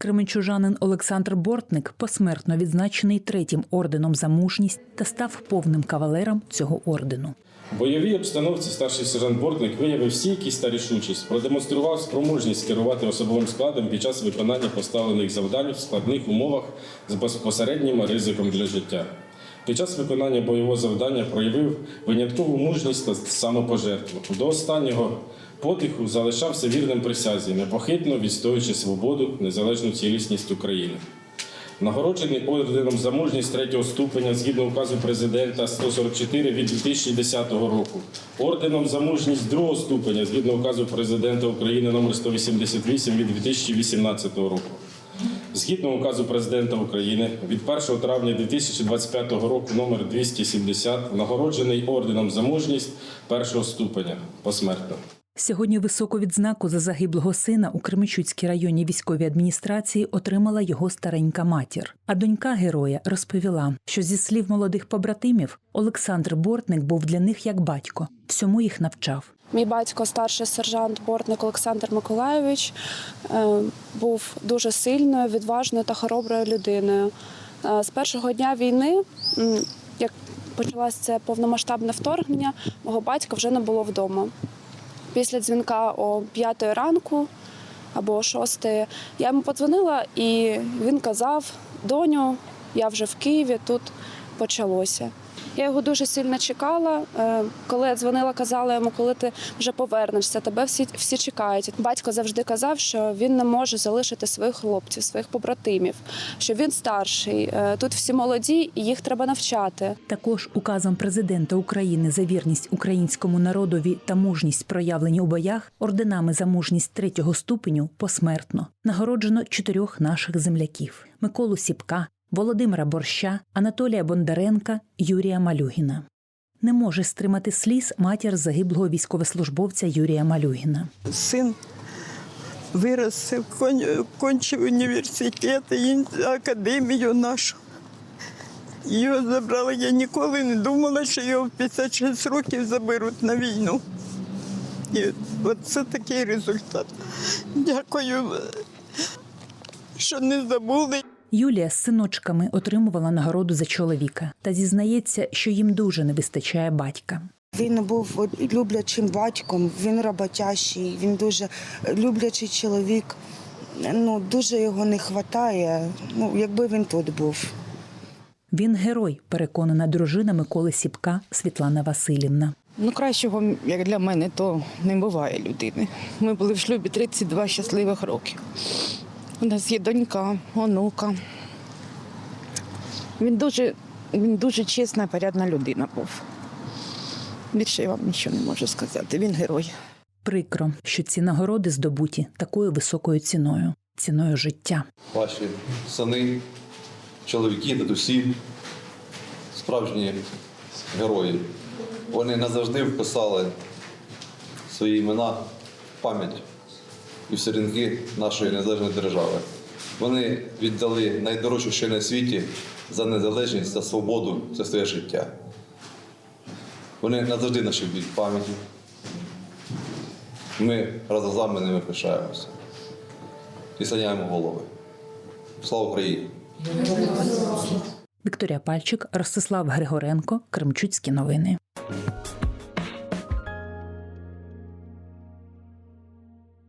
Кременчужанин Олександр Бортник посмертно відзначений третім орденом за мужність та став повним кавалером цього ордену. В бойовій обстановці старший сержант Бортник виявив стійкість та рішучість, продемонстрував спроможність керувати особовим складом під час виконання поставлених завдань в складних умовах з безпосереднім ризиком для життя. Під час виконання бойового завдання проявив виняткову мужність та самопожертву. До останнього подиху залишався вірним присязі, непохитно відстоюючи свободу, незалежну цілісність України. Нагороджений орденом за мужність третього ступеня згідно указу президента 144 від 2010 року, орденом за мужність другого ступеня згідно указу президента України номер 188 від 2018 року. Згідно указу президента України від 1 травня 2025 року номер 270 нагороджений орденом за мужність першого ступеня посмертно. Сьогодні високу відзнаку за загиблого сина у Кременчуцькій районній військовій адміністрації отримала його старенька матір. А донька героя розповіла, що зі слів молодих побратимів Олександр Бортник був для них як батько, всьому їх навчав. Мій батько, старший сержант Бортник Олександр Миколайович, е, був дуже сильною, відважною та хороброю людиною. Е, З першого дня війни, як почалося повномасштабне вторгнення, мого батька вже не було вдома. Після дзвінка о 5 ранку або о 6 я йому подзвонила, і він казав: доню, я вже в Києві, тут почалося. Я його дуже сильно чекала. Е, Коли я дзвонила, казала йому, коли ти вже повернешся, тебе всі, всі чекають. Батько завжди казав, що він не може залишити своїх хлопців, своїх побратимів, що він старший. Е, Тут всі молоді, і їх треба навчати. Також указом президента України за вірність українському народові та мужність проявлені у боях орденами за мужність третього ступеню посмертно нагороджено чотирьох наших земляків: Миколу Сіпка, Володимира Борща, Анатолія Бондаренка, Юрія Малюгіна. Не може стримати сліз матір загиблого військовослужбовця Юрія Малюгіна. Син вирос, кончив університет, академію нашу. Його забрали. Я ніколи не думала, що його в 56 років заберуть на війну. І от це такий результат. Дякую, що не забули. Юлія з синочками отримувала нагороду за чоловіка та зізнається, що їм дуже не вистачає батька. Він був люблячим батьком, він роботящий, він дуже люблячий чоловік. Ну, дуже його не вистачає, ну, якби він тут був. Він герой, переконана дружина Миколи Сіпка Світлана Васильівна. Ну, кращого, як для мене, то не буває людини. Ми були в шлюбі 32 щасливих роки. У нас є донька, онука. Він дуже, він дуже чесна, порядна людина був. Більше я вам нічого не можу сказати. Він герой. Прикро, що ці нагороди здобуті такою високою ціною ціною життя. ваші сини, чоловіки, дідусі, справжні герої. Вони назавжди вписали свої імена в пам'ять і в сторінки нашої незалежної держави. Вони віддали найдорожче, є на світі за незалежність, за свободу, за своє життя. Вони назавжди наші будуть пам'яті. Ми разом з вами ними пишаємося і склоняємо голови. Слава Україні! Вікторія Пальчик, Ростислав Григоренко, Кремчуцькі новини.